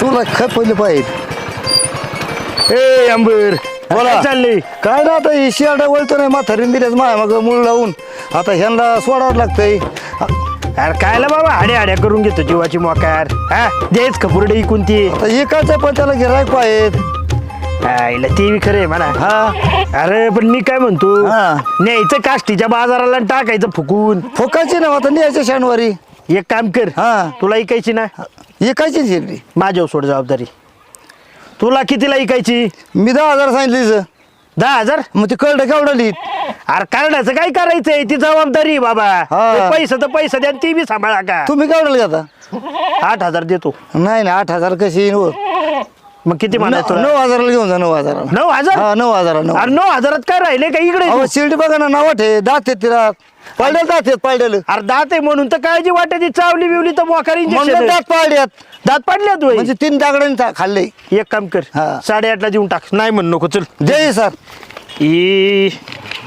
तुला खत पडले पाहिजे. ए अंबर बोला. काय ना आता ही शियाडा वळतो नाही म्हातारीन दिल्याच माया मग मूळ लावून. आता ह्यांना सोडावं लागतंय. अरे कायला बाबा हाड्या हाड्या करून घेतो जीवाची मोकार. हा द्यायच खपुरडे इकून ती? इकायचं पण त्याला गिरायक पाहिजेत आईला ते बी खरं म्हणा. हा. अरे पण मी काय म्हणतो? हा. न्यायचं काष्टीच्या बाजाराला आणि टाकायचं फुकून. फुकायची ना आता न्यायच्या शनिवारी. एक काम कर हा. तुला इकायची ना. इकायची शिरडी माझ्यावर सोड जबाबदारी. तुला कितीला इकायची? मी दहा हजार सांगितली हिचं. दहा हजार? मग ते कळलं केवढं लिहित? अरे करण्याचं काय करायचंय? ती जबाबदारी आहे बाबा. हा. ते पैसे तर पैसे द्या आणि ती बी सांभाळा का? तुम्ही केवढं घेता आठ हजार देतो. नाही ना आठ हजार कशी येईन? मग किती म्हणायचं नऊ तुला? नऊ हजाराला घेऊन जा नऊ हजाराला नऊ हजार? हा नऊ हजारा नऊ अरे नऊ हजारात काय राहिले? का इकडे अहो शिर्डी बघा ना नावाट आहे. दात आहेत तिला. पाड्याला दात आहेत पाड्याला अरे दात आहे म्हणून तर काळजी वाटायची चावली बिवली तर मोकार दात पाड्यात दात पडल्या तू म्हणजे तीन दागडांनी ता- खाल्ले. एक काम कर. हा. साडेआठला देऊन टाक. नाही म्हण नको चल. जय सर. ही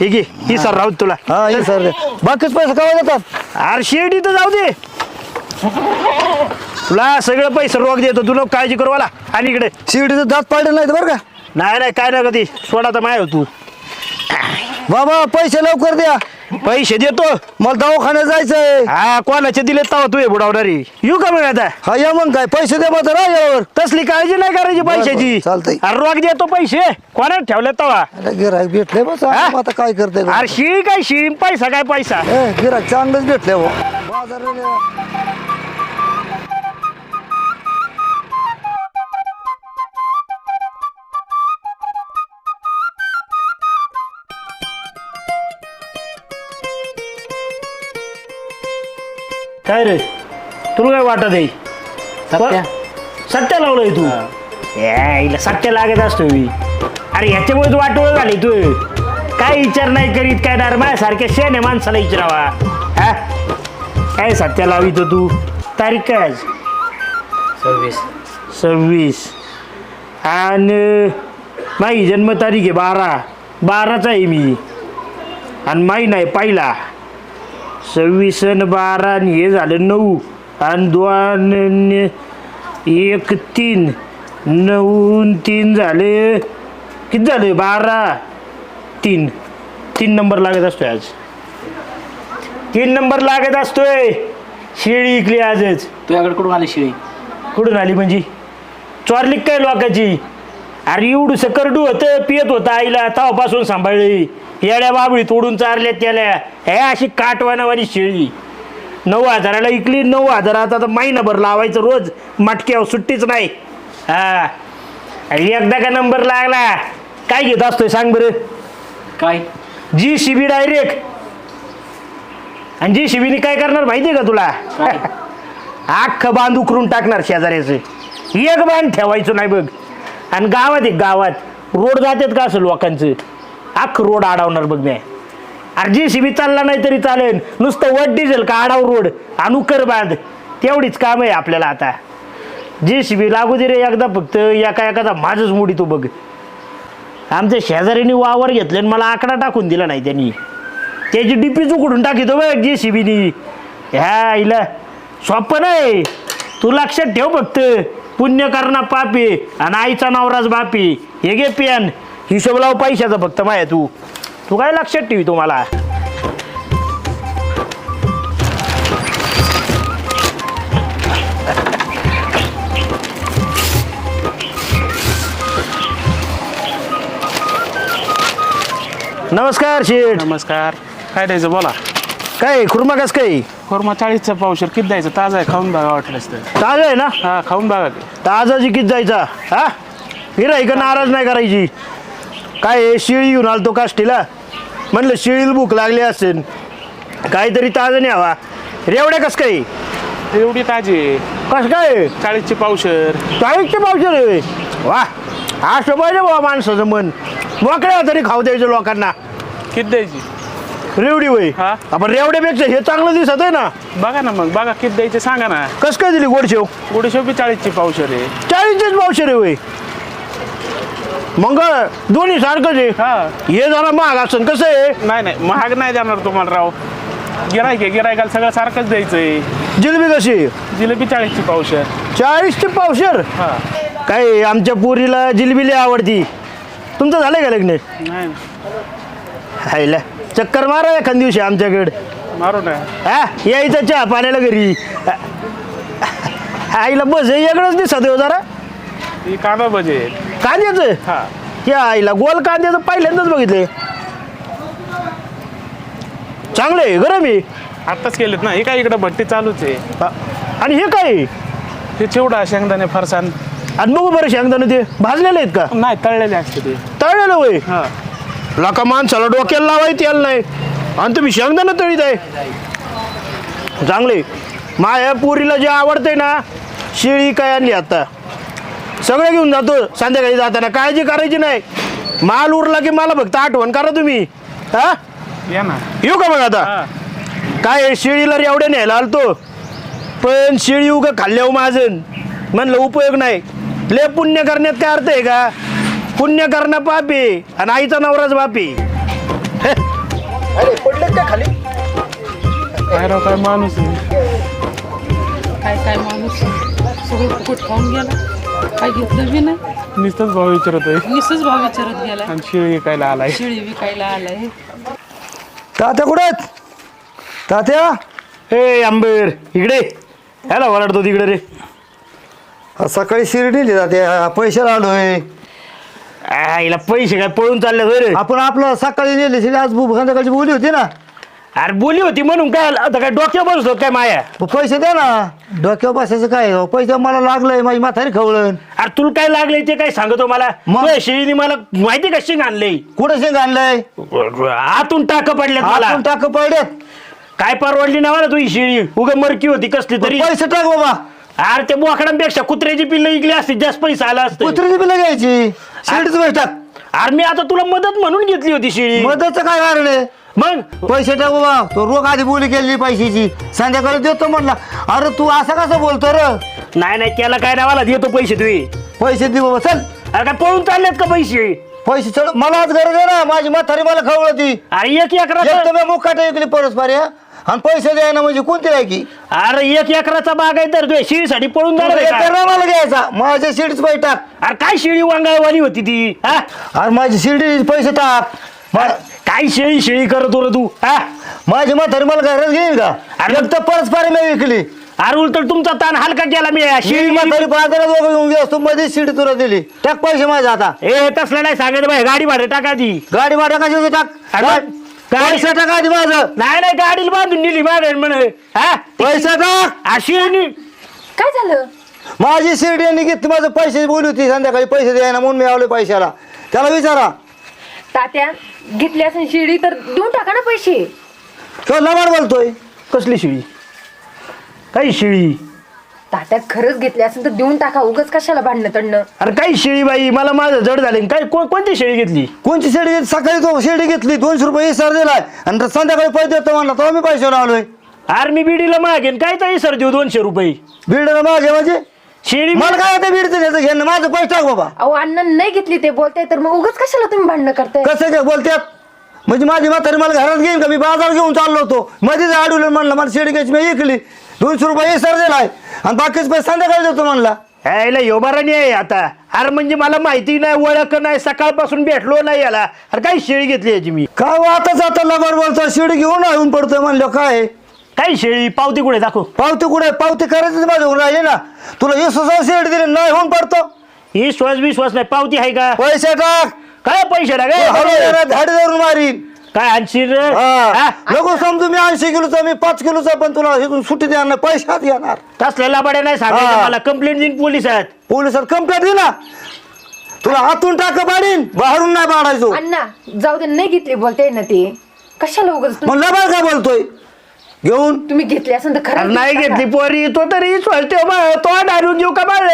घे. ही सर राहू तुला. हा ये सर. बाकीच पैसे कवा देतात? अरे शिर्डी तर जाऊ दे. तुला सगळं पैसे रोग देतो तुला काळजी करू मला आणि इकडे. शिर्डीचं दात पाडलं नाही बरं का? नाही नाही काय नाही कधी सोडा तर माय हो तू. बाबा पैसे लवकर द्या. पैसे देतो. मला दवाखान्यात जायचंय. हा कोणाचे दिले तवा तू हे बुडावणारी. येऊ का मग आता? हा या मग काय? पैसे दे मग यावर. तसली काळजी नाही करायची पैशाची. चालतंय. अरे रोग देतो पैसे. कोणा ठेवले तवा? गिराक भेटले बस. हा? आता काय करते? अरे शिळी काय शिळी? पैसा काय पैसा? गिराक चांगलंच भेटले हो. बाजाराला काय रे? तुला काय वाटत आहे? सत्या. सत्य लावलंय तू. ए, हिला सत्य लागत असतो मी. अरे ह्याच्यामुळेच वाटोळ झाली तू. काय विचार नाही करीत काय नरमाय सारख्या शेणे माणसाला विचारावा. हा? काय सत्य लावित तू तारीख काय आज? सव्वीस. सव्वीस. आणि माझी जन्मतारीख आहे बारा. बाराचा आहे मी. आणि माही नाही पहिला. सव्वीस आणि बारा आणि हे झालं नऊ. आणि दोन एक तीन. नऊ तीन झाले. किती झाले? बारा. तीन. तीन नंबर लागत असतोय आज. तीन नंबर लागत असतोय. शेळी इकली आजच. तुझ्याकडे कुठून आली शिळी? कुठून आली म्हणजे? चोरली काय लोकांची? अरे एवढं करडू होतं पियत होतं आईला तवापासून सांभाळली. येड्या बाबळी तोडून चारल्या त्याला. हे अशी काटवानावानी शेळी. नऊ हजाराला इकली नऊ हजारात आता महिनाभर लावायचं रोज. मटक्यावर सुट्टीच नाही. हा. आणि एकदा का नंबर लागला? काय घेत असतोय सांग बरं? काय? जी सी बी डायरेक्ट आणि जी बीने काय करणार माहिती आहे का तुला? अख्खं बांध उकरून टाकणार शेजाऱ्याचं. एक बांध ठेवायचं नाही बघ. आणि गावात एक गावात. रोड जातात का असं लोकांचं? अख्खं रोड अडवणार बघ मी. अरे जी बी चालला नाही तरी चालेल. नुसतं वट डिझेल का आडाव रोड उकर बांध. तेवढीच काम आहे आपल्याला आता. जी बी लागू दे रे एकदा फक्त एका एखादा माझंच मोडी तो बघ आमच्या शेजाऱ्यांनी वावर घेतले आणि मला आकडा टाकून दिला नाही त्यांनी. त्याची डीपीच उकडून टाकितो बघ जे सी बीनी ह्या इला सोपं नाही तू लक्षात ठेव फक्त. पुण्य करणा पापी आणि आईचा नवराज बापी. हे घे पियन. हिशोब लाव पैशाचा फक्त माया तू. तू काय लक्षात ठेवी तुम्हाला? नमस्कार शेठ. नमस्कार. काय द्यायचं बोला. काय खुर्मा कस काय? कोरमा चाळीसचा पावशर किती द्यायचं? ताजा आहे खाऊन बघा वाटलंच तर ताज आहे ना? हा खाऊन बघा. ते ताजाची किती जायचा? हा? गिराईक नाराज नाही करायची. काय आहे, शिळी घेऊन आलतो काष्टीला. म्हणलं शिळीला भूक लागली असेल. काहीतरी ताजं न्यावा. रेवड्या कस काय? एवढी ताजी आहे. कस काय? चाळीसची पावशर. चाळीसचे पावशे रे वा असं पाहिजे बाबा माणसाचं मन. मोकळ्या तरी खाऊ द्यायचं लोकांना. किती द्यायची? रेवडी वय. हा. आपण रेवड्यापेक्षा हे चांगलं दिसत आहे ना? बघा ना मग बघा किती द्यायचे सांगा ना. कस काय दिली गोडशेव? गुडीशो बी चाळीसची पावशर आहे. चाळीसचेच पावशे रे वय. मग दोन्ही सारखंच आहे. हा. हे जरा महाग असेल कसं आहे? नाही नाही महाग नाही देणार तुम्हाला राव. गिरायक आहे गिरायकाला सगळं सारखंच द्यायचंय. जिलेबी कशी जिलेबी चाळीसची पावशर. चाळीसची पावशेर? हा. काय आमच्या पोरीला जिलबिली आवडती. तुमचं झालं का लग्न? नाही. हायला. चक्कर मारा एखाद दिवशी आमच्याकडे. मारू ना हा? यायचं चहा पाण्याला घरी. आईला बस हे वेगळंच दिसत हो जरा. ही कांदा भजे कांद्याचं? हा. या आईला गोल कांद्याचं पहिल्यांदाच बघितले चांगलं आहे गरम आहे. आत्ताच केलेत ना हे काय इकडं भट्टी चालूच आहे. हा. आणि हे काय? आहे? हे चिवडा शेंगदाणे फरसाण आणि बघू बरं शेंगदाणे ते भाजलेले आहेत का? नाही तळलेले असते ते. तळलेलं होय? हा. लाका माणसाला डोक्याला लावाय त्याला नाही. आणि तुम्ही शेंगदाणा तळीत आहे. चांगले. माझ्या पुरीला जे आवडते ना शिळी काय आणली आता? सगळं घेऊन जातो संध्याकाळी जाताना. काळजी करायची नाही. माल उरला की मला फक्त आठवण करा तुम्ही. हा? येऊ का मग आता? काय शिळीला एवढ्या न्यायला आलतो? पण शिळी उगं खाल्ल्यावर माझं म्हणलं उपयोग नाही. ले पुण्य करण्यात काय अर्थ आहे का? पुण्य करणं पापी आणि आईचा नवराच बापी. अरे पडले का खाली? काय राव काय माणूस आहे. काय काय माणूस सगळं फुकट खाऊन गेला. काय घेतलं बी नाही. नुसतंच भाव विचारतोय निसच भाव विचारत गेला. आणि शिळी विकायला आलाय. शिळी विकायला आलाय. तात्या कुठे आहेत? तात्या? हे आंबेर इकडे. ह्याला वरडतो तिकडे रे. सकाळी शिर्डी नेली तात्या पैसे आलोय आईला पैसे काय पळून चालले होय रे. आपण आपलं सकाळी नेली आज बु- संध्याकाळची बोली होती ना. अरे बोली होती म्हणून काय आता काय डोक्यावर बसतो काय माया? मग पैसे द्या ना. डोक्यावर बसायचं काय? हो? पैसे मला लागलंय माझी म्हातारी खवळण. अरे तुला काय लागले ते काय सांगतो मला? मग? तुझ्या शिळीने मला माहिती का शिंग आणले कुठं शेंग आणलंय? आतून टाक पडल्यात मला. आपण टाक पडल्यात काय परवडली ना मला तुझी शिळी? उग मरकी होती कसली तरी. पैसे टाक बाबा. अरे ते बोकडांपेक्षा कुत्र्याची पिल्लं इकली असती जास्त पैसा आला असतं. कुत्रीची बिलं घ्यायची? पैसे टाक अरे मी आता तुला मदत म्हणून घेतली होती शिळी. मदतचं काय कारण आहे? मग? पैसे टाक बाबा तो रोख आधी बोली केली पैशाची. संध्याकाळी देतो म्हणला. अरे तू असं कसं बोलतो र? नाही नाही त्याला काय नाही मला देतो पैसे तुम्ही पैसे दे बाबा चल. अरे काय पळून चाललेत का पैसे? पैसे चढ मला आज गरज आहे ना. माझी म्हातारी मला खवळती. अरे एक एक तर एकराचा मी मुखाट ऐकली परस्पर या. आणि पैसे द्यायला म्हणजे कोणती लायकी? अरे एक एकराचा बाग आहे तर शिळीसाठी पळून जाणार आहे का? मला घ्यायचा. माझ्या शिडीच पैसे टाक. अरे काय शिळी वांगाळवाणी होती ती हा? अरे माझी शिर्डी पैसे टाक. मा- काय शेळी शेळी करत होर तू हा? माझी म्हातारी मला घरात घेईन का? अरे- तर परस्पर मी विकली. अरे उलट तुमचा ताण हलका केला मी शिडी शेळी म्हातारी बाजारात वगैरे घेऊन गेलो तू मध्ये शिडी तुला दिली. टाक पैसे माझे आता. ए तसलं नाही सांगत बाई गाडी भाडे टाका ती. गाडी भाडं कशाचं टाक? अरे, गाडी- पैसे टाक आधी माझं. नाही नाही गाडीला बांधून नेली मागे म्हण. हा? पैसे टाक. अशी काय झालं? माझी शिर्डी यांनी घेतली माझं पैसे बोली होती संध्याकाळी पैसे द्यायला म्हणून मी आवले पैशाला. त्याला विचारा. तात्या घेतली असेल शिडी तर देऊन टाका ना पैसे. तो लबाड बोलतोय. कसली शिळी काही शिळी तात्या खरंच घेतली असेल तर देऊन टाका उगच कशाला भांडणं तडणं? अरे काही शिळी बाई? मला माझं जड झाले. काय को- कोणती शेळी घेतली? कोणची शिर्डी घेतली? सकाळी तो शिर्डी घेतली. दोनशे रुपये सर दिलाय. आणि संध्याकाळी पैसे देतो म्हणला तेव्हा मी पैशाला आलोय अरे मी बिडीला मागेन. काय तरी सर देऊ दोनशे रुपये? बीड माझे म्हणजे? शेळी मला काय होतं बीडचं घ्यायचं घेणं? माझं पैसे टाक बाबा. अहो अण्णा नाही घेतली ते बोलताय तर मग उगच कशाला तुम्ही भांडणं करताय? कसं काय बोलत्यात? म्हणजे माझी म्हातारी मला घरात घेईन का? मी बाजार घेऊन चाललो होतो. मध्येच अडवलं म्हणलं मला शिर्डी घ्यायची मी ऐकली दोनशे रुपये सर दिलाय. आणि बाकीचे पैसे संध्याकाळी देतो म्हणला. यायला योबारानी आहे आता. अरे म्हणजे मला माहिती नाही ओळख नाही सकाळपासून भेटलो नाही याला. अरे काय शेळी घेतली याची मी? काय हो, आता बोलतो शिर्डी घेऊन येऊन पडतोय म्हणलं काय? काय शेळी? पावती कुठे दाखव. पावती कुठे? पावती करायचीच माझ्याकडून राहिली ना. तुला हजार शिर्डी दिली नाही होऊन पडतो. ही श्वास विश्वास नाही पावती आहे का? पैसे टाक. काय पैसे ना हळूहळू झाडी धरून मारीन. काय आणशील रे? हा. हा? नको समजू मी ऐंशी किलोचा मी पाच किलोचा पण तुला इथून सुट्टी देणार नाही पैशात येणार. तसलेला बड्या नाही सांगायचं हा. मला. कंप्लेंट देईन पोलिसात पोलिसात कंप्लेंट दिला तुला हातून टाक पाडीन बाहेरून नाही पाडायचो. अण्णा जाऊ दे नाही घेतली बोलताय ना ते. कशाला उगच मग लबाड का बोलतोय? घेऊन. तुम्ही घेतली असेल तर अरे खरं नाही घेतली पोरी तो तरी स्वस्ते तो दारून घेऊ का बाळ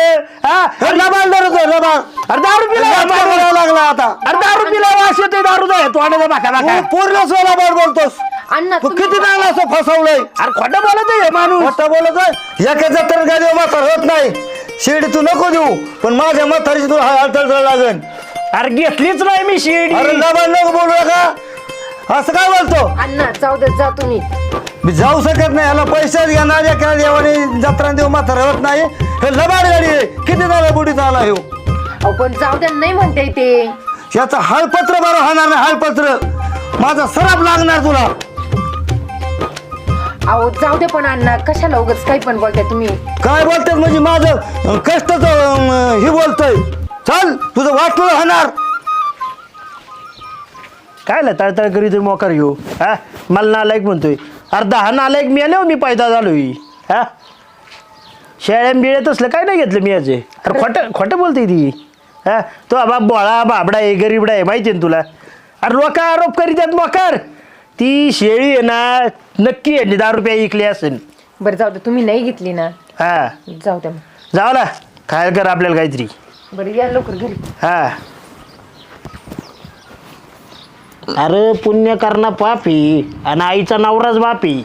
हा? लबाड धरतोय लबाड. अरे दारू पिला लागला आता अरे दारू पिला वास येतोय दारू जाय तो आणायचा बाका बाका तू पूर्ण सो लबाड बोलतोस. अण्णा तू तुम्ही- किती चांगला असं फसवलंय? अरे खोटं बोलत आहे हे माणूस. मोठा बोलत आहे? एका जत्रेत काय देऊ म्हातार होत नाही. शिडी तू नको देऊ पण माझ्या म्हातारीची तुला हालचाल लागेल. अरे घेतलीच नाही मी शिडी अरे लबाड नको बोलू नका असं काय बोलतो? अण्णा जाऊ जा तुम्ही. मी जाऊ शकत नाही याला पैसे घेणार एका देवाने जत्रा देव म्हातारा होत नाही. हे लबाड गाडी आहे. किती झाला बुडीत आला ह्यो? अहो पण जाऊ द्या नाही म्हणते ते. याचं हळपत्र बरं होणार नाही हळपत्र. माझा सराप लागणार तुला. अहो जाऊ दे पण अण्णा कशाला उगाच काही पण बोलताय तुम्ही? काय बोलतात म्हणजे माझं कष्टच हे बोलतोय. चल तुझं वाटलं होणार. काय ला तळतळ करीत मोकार घेऊ? हा? मला नालायक म्हणतोय. अरे दहा नालायक मी आले हो मी पैदा झालोय. हा? शेळ्या बिळ्यात असलं काय नाही घेतलं मी याचे? अरे खोटं खोटं बोलते ती. हा? तो बाप बोळा बाबडा आहे गरीबडा आहे माहिती आहे ना तुला? अरे लोक आरोप करीत आहेत मोकार ती शेळी आहे ना नक्की आहे दहा रुपया इकली असेल. बरं जाऊ दे तुम्ही नाही घेतली ना? हा. जाऊ द्या मग. जावला खायला कर आपल्याला काहीतरी. बरं या लवकर घरी. हा. अरे पुण्य करणं पापी आणि आईचा नवराच बापी.